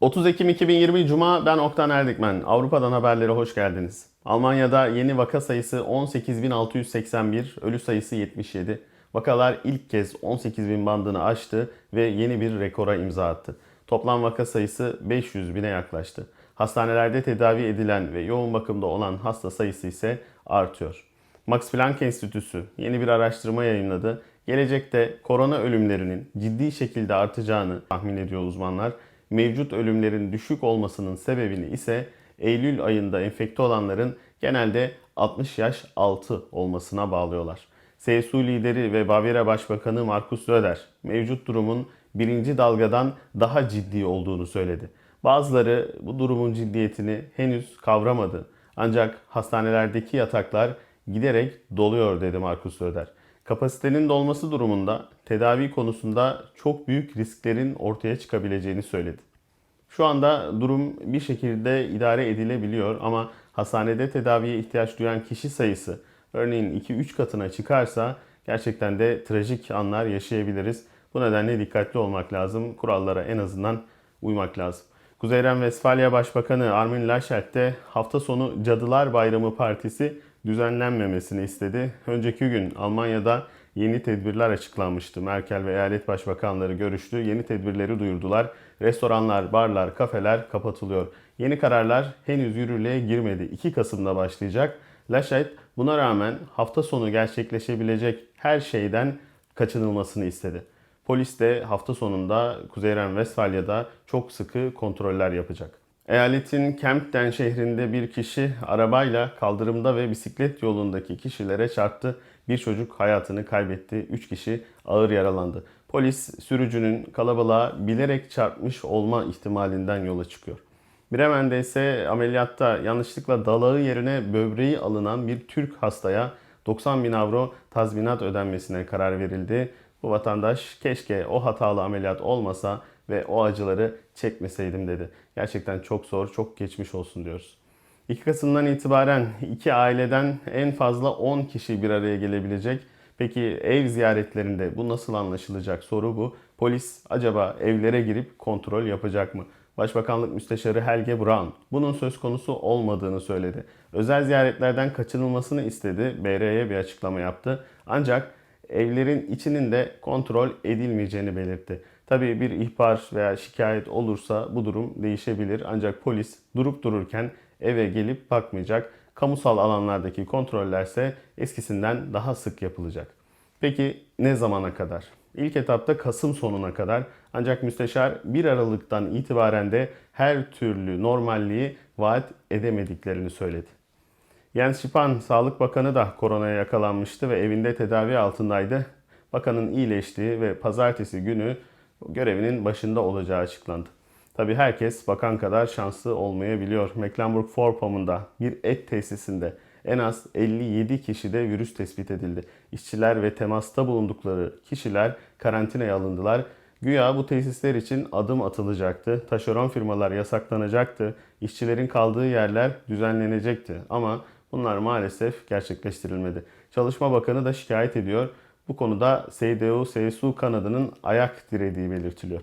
30 Ekim 2020 Cuma ben Oktan Erdikmen. Avrupa'dan haberlere hoş geldiniz. Almanya'da yeni vaka sayısı 18.681, ölü sayısı 77. Vakalar ilk kez 18.000 bandını aştı ve yeni bir rekora imza attı. Toplam vaka sayısı 500 bine yaklaştı. Hastanelerde tedavi edilen ve yoğun bakımda olan hasta sayısı ise artıyor. Max Planck Enstitüsü yeni bir araştırma yayınladı. Gelecekte korona ölümlerinin ciddi şekilde artacağını tahmin ediyor uzmanlar. Mevcut ölümlerin düşük olmasının sebebini ise Eylül ayında enfekte olanların genelde 60 yaş altı olmasına bağlıyorlar. CSU lideri ve Bavyera Başbakanı Markus Söder mevcut durumun birinci dalgadan daha ciddi olduğunu söyledi. Bazıları bu durumun ciddiyetini henüz kavramadı. Ancak hastanelerdeki yataklar giderek doluyor dedi Markus Söder. Kapasitenin dolması durumunda tedavi konusunda çok büyük risklerin ortaya çıkabileceğini söyledi. Şu anda durum bir şekilde idare edilebiliyor ama hastanede tedaviye ihtiyaç duyan kişi sayısı örneğin 2-3 katına çıkarsa gerçekten de trajik anlar yaşayabiliriz. Bu nedenle dikkatli olmak lazım. Kurallara en azından uymak lazım. Kuzeyren Vesfalya Başbakanı Armin Laschet de hafta sonu Cadılar Bayramı Partisi düzenlenmemesini istedi. Önceki gün Almanya'da yeni tedbirler açıklanmıştı. Merkel ve eyalet başbakanları görüştü. Yeni tedbirleri duyurdular. Restoranlar, barlar, kafeler kapatılıyor. Yeni kararlar henüz yürürlüğe girmedi. 2 Kasım'da başlayacak. Laschet buna rağmen hafta sonu gerçekleşebilecek her şeyden kaçınılmasını istedi. Polis de hafta sonunda Kuzey Ren-Vestfalya'da çok sıkı kontroller yapacak. Eyaletin Kempten şehrinde bir kişi arabayla kaldırımda ve bisiklet yolundaki kişilere çarptı. Bir çocuk hayatını kaybetti. 3 kişi ağır yaralandı. Polis sürücünün kalabalığa bilerek çarpmış olma ihtimalinden yola çıkıyor. Bremen'de ise ameliyatta yanlışlıkla dalağı yerine böbreği alınan bir Türk hastaya 90 bin avro tazminat ödenmesine karar verildi. Bu vatandaş keşke o hatalı ameliyat olmasa ve o acıları çekmeseydim dedi. Gerçekten çok zor, çok geçmiş olsun diyoruz. 2 Kasım'dan itibaren iki aileden en fazla 10 kişi bir araya gelebilecek. Peki ev ziyaretlerinde bu nasıl anlaşılacak soru bu. Polis acaba evlere girip kontrol yapacak mı? Başbakanlık Müsteşarı Helge Braun bunun söz konusu olmadığını söyledi. Özel ziyaretlerden kaçınılmasını istedi. BR'ye bir açıklama yaptı. Ancak evlerin içinin de kontrol edilmeyeceğini belirtti. Tabii bir ihbar veya şikayet olursa bu durum değişebilir. Ancak polis durup dururken eve gelip bakmayacak. Kamusal alanlardaki kontrollerse eskisinden daha sık yapılacak. Peki ne zamana kadar? İlk etapta Kasım sonuna kadar ancak müsteşar 1 Aralık'tan itibaren de her türlü normalliği vaat edemediklerini söyledi. Jens Spahn, Sağlık Bakanı da koronaya yakalanmıştı ve evinde tedavi altındaydı. Bakanın iyileştiği ve pazartesi günü görevinin başında olacağı açıklandı. Tabi herkes bakan kadar şanslı olmayabiliyor. Mecklenburg-Vorpommern'da bir et tesisinde en az 57 kişide virüs tespit edildi. İşçiler ve temasta bulundukları kişiler karantinaya alındılar. Güya bu tesisler için adım atılacaktı. Taşeron firmalar yasaklanacaktı. İşçilerin kaldığı yerler düzenlenecekti. Ama bunlar maalesef gerçekleştirilmedi. Çalışma Bakanı da şikayet ediyor. Bu konuda CDU-CSU kanadının ayak dirediği belirtiliyor.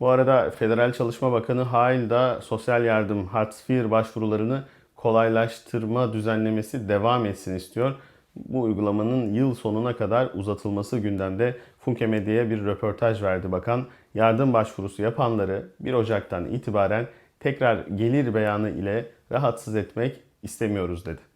Bu arada Federal Çalışma Bakanı Hail da sosyal yardım Hartz IV başvurularını kolaylaştırma düzenlemesi devam etsin istiyor. Bu uygulamanın yıl sonuna kadar uzatılması gündemde. Funke Medya'ya bir röportaj verdi bakan. Yardım başvurusu yapanları 1 Ocak'tan itibaren tekrar gelir beyanı ile rahatsız etmek istemiyoruz dedi.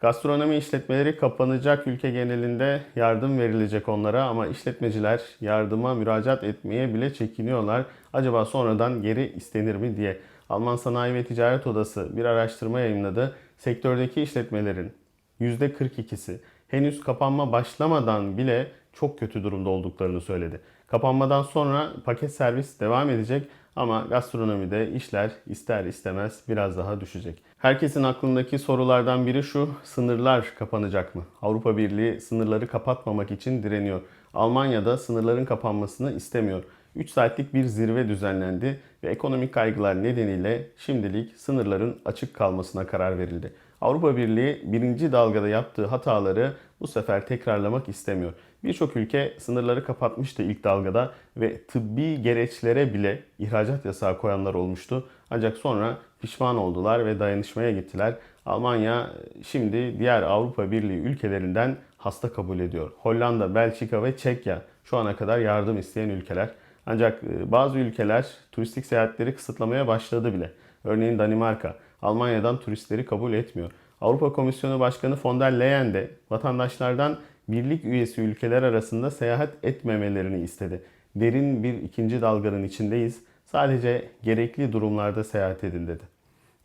Gastronomi işletmeleri kapanacak ülke genelinde yardım verilecek onlara ama işletmeciler yardıma müracaat etmeye bile çekiniyorlar. Acaba sonradan geri istenir mi diye. Alman Sanayi ve Ticaret Odası bir araştırma yayınladı. Sektördeki işletmelerin %42'si henüz kapanma başlamadan bile çok kötü durumda olduklarını söyledi. Kapanmadan sonra paket servis devam edecek ama gastronomide işler ister istemez biraz daha düşecek. Herkesin aklındaki sorulardan biri şu, sınırlar kapanacak mı? Avrupa Birliği sınırları kapatmamak için direniyor. Almanya'da sınırların kapanmasını istemiyor. 3 saatlik bir zirve düzenlendi ve ekonomik kaygılar nedeniyle şimdilik sınırların açık kalmasına karar verildi. Avrupa Birliği birinci dalgada yaptığı hataları bu sefer tekrarlamak istemiyor. Birçok ülke sınırları kapatmıştı ilk dalgada ve tıbbi gereçlere bile ihracat yasağı koyanlar olmuştu. Ancak sonra pişman oldular ve dayanışmaya gittiler. Almanya şimdi diğer Avrupa Birliği ülkelerinden hasta kabul ediyor. Hollanda, Belçika ve Çekya şu ana kadar yardım isteyen ülkeler. Ancak e, bazı ülkeler turistik seyahatleri kısıtlamaya başladı bile. Örneğin Danimarka, Almanya'dan turistleri kabul etmiyor. Avrupa Komisyonu Başkanı von der Leyen de vatandaşlardan birlik üyesi ülkeler arasında seyahat etmemelerini istedi. Derin bir ikinci dalganın içindeyiz. Sadece gerekli durumlarda seyahat edin dedi.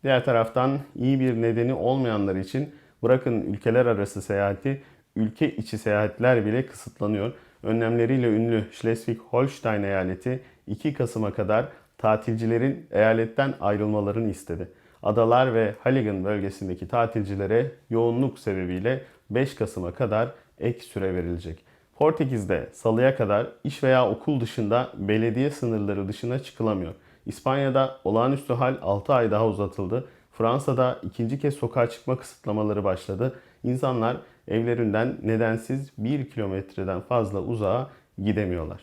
Diğer taraftan iyi bir nedeni olmayanlar için bırakın ülkeler arası seyahati, ülke içi seyahatler bile kısıtlanıyor. Önlemleriyle ünlü Schleswig-Holstein eyaleti 2 Kasım'a kadar tatilcilerin eyaletten ayrılmalarını istedi. Adalar ve Halligan bölgesindeki tatilcilere yoğunluk sebebiyle 5 Kasım'a kadar ek süre verilecek. Portekiz'de salıya kadar iş veya okul dışında belediye sınırları dışına çıkılamıyor. İspanya'da olağanüstü hal 6 ay daha uzatıldı. Fransa'da ikinci kez sokağa çıkma kısıtlamaları başladı. İnsanlar evlerinden nedensiz 1 kilometreden fazla uzağa gidemiyorlar.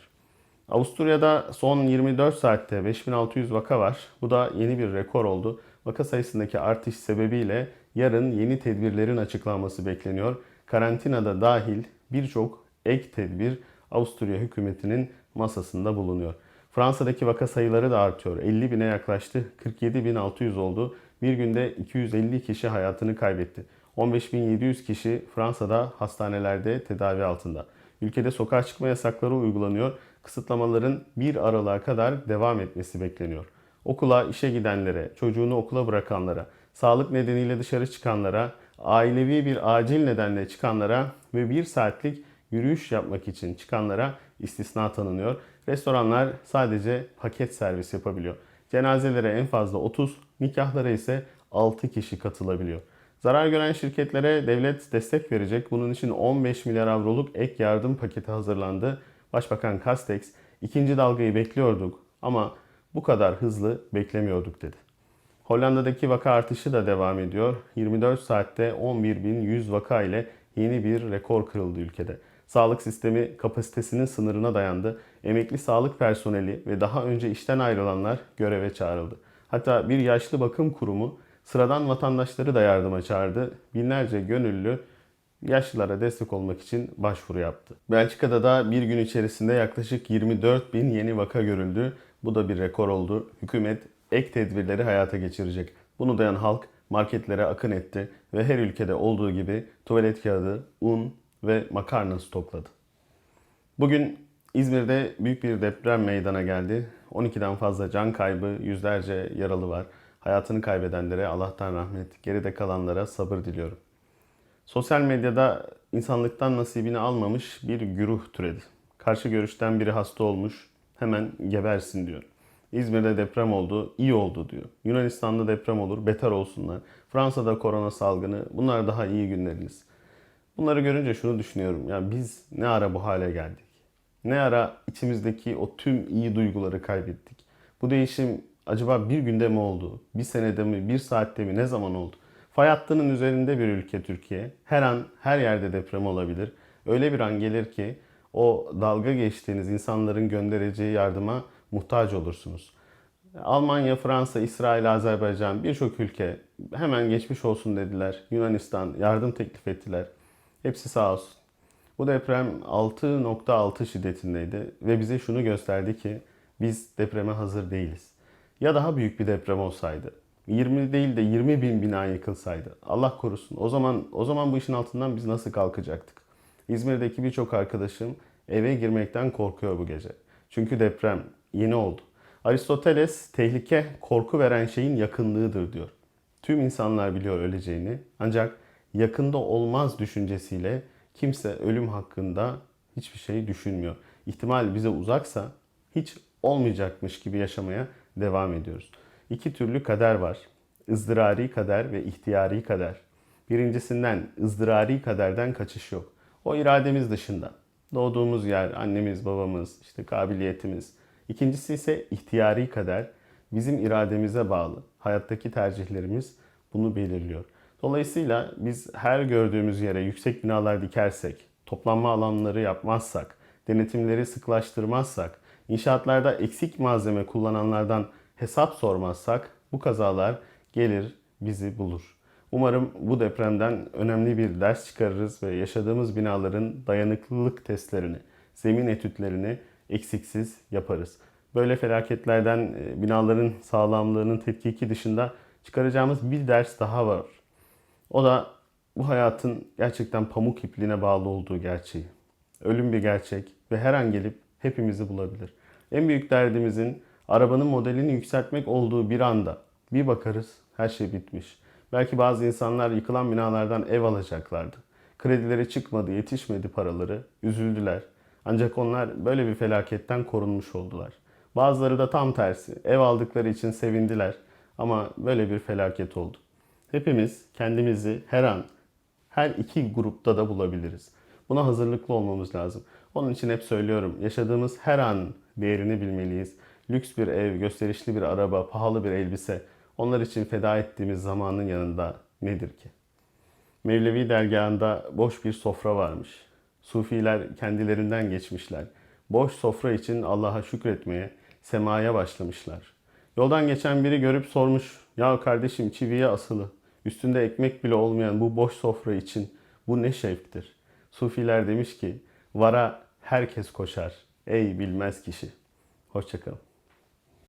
Avusturya'da son 24 saatte 5600 vaka var. Bu da yeni bir rekor oldu. Vaka sayısındaki artış sebebiyle yarın yeni tedbirlerin açıklanması bekleniyor. Karantinada dahil birçok ek tedbir Avusturya hükümetinin masasında bulunuyor. Fransa'daki vaka sayıları da artıyor. 50 bine yaklaştı. 47.600 oldu. Bir günde 250 kişi hayatını kaybetti. 15.700 kişi Fransa'da hastanelerde tedavi altında. Ülkede sokağa çıkma yasakları uygulanıyor. Kısıtlamaların 1 Aralık'a kadar devam etmesi bekleniyor. Okula, işe gidenlere, çocuğunu okula bırakanlara, sağlık nedeniyle dışarı çıkanlara, ailevi bir acil nedenle çıkanlara ve bir saatlik yürüyüş yapmak için çıkanlara istisna tanınıyor. Restoranlar sadece paket servis yapabiliyor. Cenazelere en fazla 30, nikahlara ise 6 kişi katılabiliyor. Zarar gören şirketlere devlet destek verecek. Bunun için 15 milyar avroluk ek yardım paketi hazırlandı. Başbakan Castex, ikinci dalgayı bekliyorduk ama bu kadar hızlı beklemiyorduk dedi. Hollanda'daki vaka artışı da devam ediyor. 24 saatte 11.100 vaka ile yeni bir rekor kırıldı ülkede. Sağlık sistemi kapasitesinin sınırına dayandı. Emekli sağlık personeli ve daha önce işten ayrılanlar göreve çağrıldı. Hatta bir yaşlı bakım kurumu sıradan vatandaşları da yardıma çağırdı. Binlerce gönüllü yaşlılara destek olmak için başvuru yaptı. Belçika'da da bir gün içerisinde yaklaşık 24 bin yeni vaka görüldü. Bu da bir rekor oldu. Hükümet ek tedbirleri hayata geçirecek. Bunu dayan halk marketlere akın etti ve her ülkede olduğu gibi tuvalet kağıdı, un ve makarna stokladı. Bugün İzmir'de büyük bir deprem meydana geldi. 12'den fazla can kaybı, yüzlerce yaralı var. Hayatını kaybedenlere Allah'tan rahmet, geride kalanlara sabır diliyorum. Sosyal medyada insanlıktan nasibini almamış bir güruh türedi. Karşı görüşten biri hasta olmuş, hemen gebersin diyor. İzmir'de deprem oldu, iyi oldu diyor. Yunanistan'da deprem olur, beter olsunlar. Fransa'da korona salgını, bunlar daha iyi günleriniz. Bunları görünce şunu düşünüyorum. Ya biz ne ara bu hale geldik? Ne ara içimizdeki o tüm iyi duyguları kaybettik? Bu değişim acaba bir günde mi oldu? Bir senede mi? Bir saatte mi? Ne zaman oldu? Fay hattının üzerinde bir ülke Türkiye. Her an, her yerde deprem olabilir. Öyle bir an gelir ki o dalga geçtiğiniz insanların göndereceği yardıma muhtaç olursunuz. Almanya, Fransa, İsrail, Azerbaycan birçok ülke hemen geçmiş olsun dediler. Yunanistan yardım teklif ettiler. Hepsi sağ olsun. Bu deprem 6.6 şiddetindeydi ve bize şunu gösterdi ki biz depreme hazır değiliz. Ya daha büyük bir deprem olsaydı, 20 değil de 20 bin bina yıkılsaydı, Allah korusun. O zaman o zaman bu işin altından biz nasıl kalkacaktık? İzmir'deki birçok arkadaşım eve girmekten korkuyor bu gece. Çünkü deprem yeni oldu. Aristoteles tehlike korku veren şeyin yakınlığıdır diyor. Tüm insanlar biliyor öleceğini ancak yakında olmaz düşüncesiyle kimse ölüm hakkında hiçbir şey düşünmüyor. İhtimal bize uzaksa hiç olmayacakmış gibi yaşamaya devam ediyoruz. İki türlü kader var. ızdırari kader ve ihtiyari kader. Birincisinden ızdırari kaderden kaçış yok. O irademiz dışında. Doğduğumuz yer, annemiz, babamız, işte kabiliyetimiz. İkincisi ise ihtiyari kader. Bizim irademize bağlı. Hayattaki tercihlerimiz bunu belirliyor. Dolayısıyla biz her gördüğümüz yere yüksek binalar dikersek, toplanma alanları yapmazsak, denetimleri sıklaştırmazsak, inşaatlarda eksik malzeme kullananlardan hesap sormazsak bu kazalar gelir bizi bulur. Umarım bu depremden önemli bir ders çıkarırız ve yaşadığımız binaların dayanıklılık testlerini, zemin etütlerini eksiksiz yaparız. Böyle felaketlerden e, binaların sağlamlığının tetkiki dışında çıkaracağımız bir ders daha var. O da bu hayatın gerçekten pamuk ipliğine bağlı olduğu gerçeği. Ölüm bir gerçek ve her an gelip hepimizi bulabilir. En büyük derdimizin arabanın modelini yükseltmek olduğu bir anda bir bakarız her şey bitmiş. Belki bazı insanlar yıkılan binalardan ev alacaklardı. Kredileri çıkmadı, yetişmedi paraları, üzüldüler. Ancak onlar böyle bir felaketten korunmuş oldular. Bazıları da tam tersi, ev aldıkları için sevindiler ama böyle bir felaket oldu. Hepimiz kendimizi her an her iki grupta da bulabiliriz. Buna hazırlıklı olmamız lazım. Onun için hep söylüyorum, yaşadığımız her an değerini bilmeliyiz. Lüks bir ev, gösterişli bir araba, pahalı bir elbise, onlar için feda ettiğimiz zamanın yanında nedir ki? Mevlevi dergahında boş bir sofra varmış. Sufiler kendilerinden geçmişler. Boş sofra için Allah'a şükretmeye, semaya başlamışlar. Yoldan geçen biri görüp sormuş. Ya kardeşim çiviye asılı. Üstünde ekmek bile olmayan bu boş sofra için bu ne şevktir? Sufiler demiş ki, vara herkes koşar. Ey bilmez kişi. Hoşçakalın.